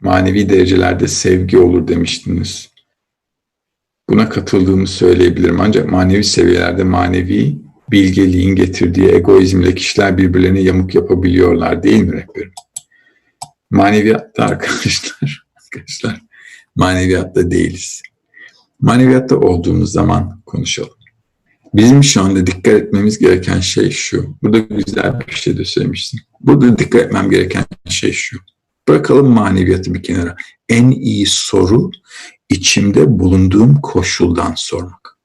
Manevi derecelerde sevgi olur demiştiniz. Buna katıldığımı söyleyebilirim. Ancak manevi seviyelerde manevi bilgeliğin getirdiği egoizmle kişiler birbirlerine yamuk yapabiliyorlar değil mi rehberim? Maneviyatta arkadaşlar, arkadaşlar maneviyatta değiliz. Maneviyatta olduğumuz zaman konuşalım. Bizim şu anda dikkat etmemiz gereken şey şu. Burada güzel bir şey de söylemişsin. Burada dikkat etmem gereken şey şu. Bırakalım maneviyatı bir kenara. En iyi soru içimde bulunduğum koşuldan sormak.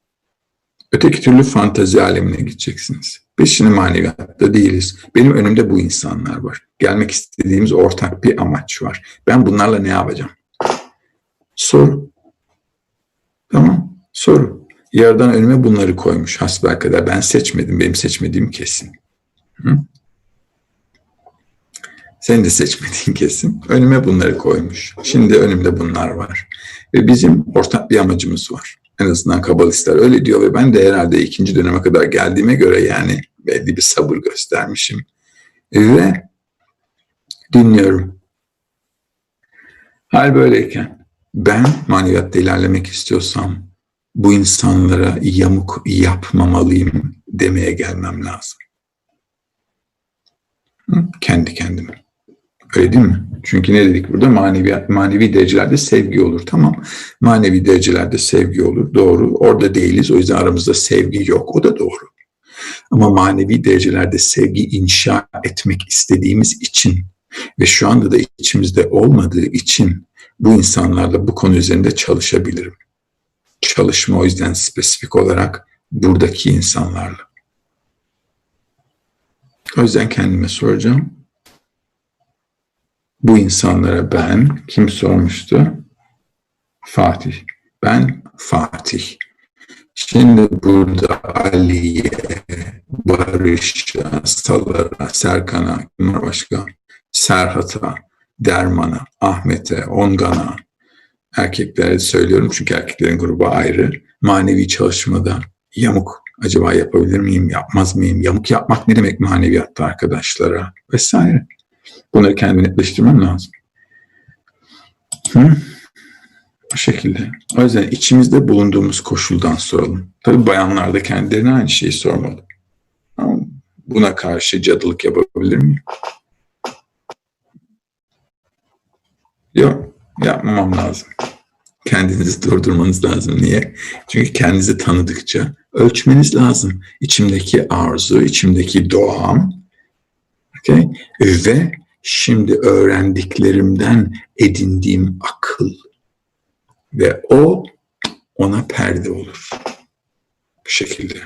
Öteki türlü fantazi alemine gideceksiniz. Biz şimdi maneviyatta değiliz. Benim önümde bu insanlar var. Gelmek istediğimiz ortak bir amaç var. Ben bunlarla ne yapacağım? Soru. Tamam, soru. Yerden önüme bunları koymuş hasbelkader. Ben seçmedim, benim seçmediğim kesin. Hı? Sen de seçmediğin kesin. Önüme bunları koymuş. Şimdi önümde bunlar var. Ve bizim ortak bir amacımız var. En azından kabalistler öyle diyor ve ben de herhalde ikinci döneme kadar geldiğime göre yani belli bir sabır göstermişim. Ve dinliyorum. Hal böyleyken ben maneviyatta ilerlemek istiyorsam bu insanlara yamuk yapmamalıyım demeye gelmem lazım. Kendi kendime. Öyle değil mi? Çünkü ne dedik burada? Manevi, manevi derecelerde sevgi olur. Tamam. Manevi derecelerde sevgi olur. Doğru. Orada değiliz. O yüzden aramızda sevgi yok. O da doğru. Ama manevi derecelerde sevgi inşa etmek istediğimiz için ve şu anda da içimizde olmadığı için bu insanlarla bu konu üzerinde çalışabilirim. Çalışma o yüzden spesifik olarak buradaki insanlarla. O yüzden kendime soracağım bu insanlara ben, kim sormuştu? Fatih. Ben Fatih. Şimdi burada Ali'ye, Barış'a, Salar'a, Serkan'a, var başka? Serhat'a, Derman'a, Ahmet'e, Ongan'a, erkeklere söylüyorum çünkü erkeklerin grubu ayrı. Manevi çalışmada yamuk acaba yapabilir miyim, yapmaz mıyım? Yamuk yapmak ne demek maneviyatta arkadaşlara vesaire. Bunları kendime netleştirmem lazım. Hı? Bu şekilde. O yüzden içimizde bulunduğumuz koşuldan soralım. Tabii bayanlar da kendilerine aynı şeyi sormalı. Ama buna karşı cadılık yapabilir miyim? Yok, yapmamam lazım. Kendinizi durdurmanız lazım. Niye? Çünkü kendinizi tanıdıkça ölçmeniz lazım. İçimdeki arzu, içimdeki doğam, okay? ve şimdi öğrendiklerimden edindiğim akıl ve o ona perde olur. Bu şekilde.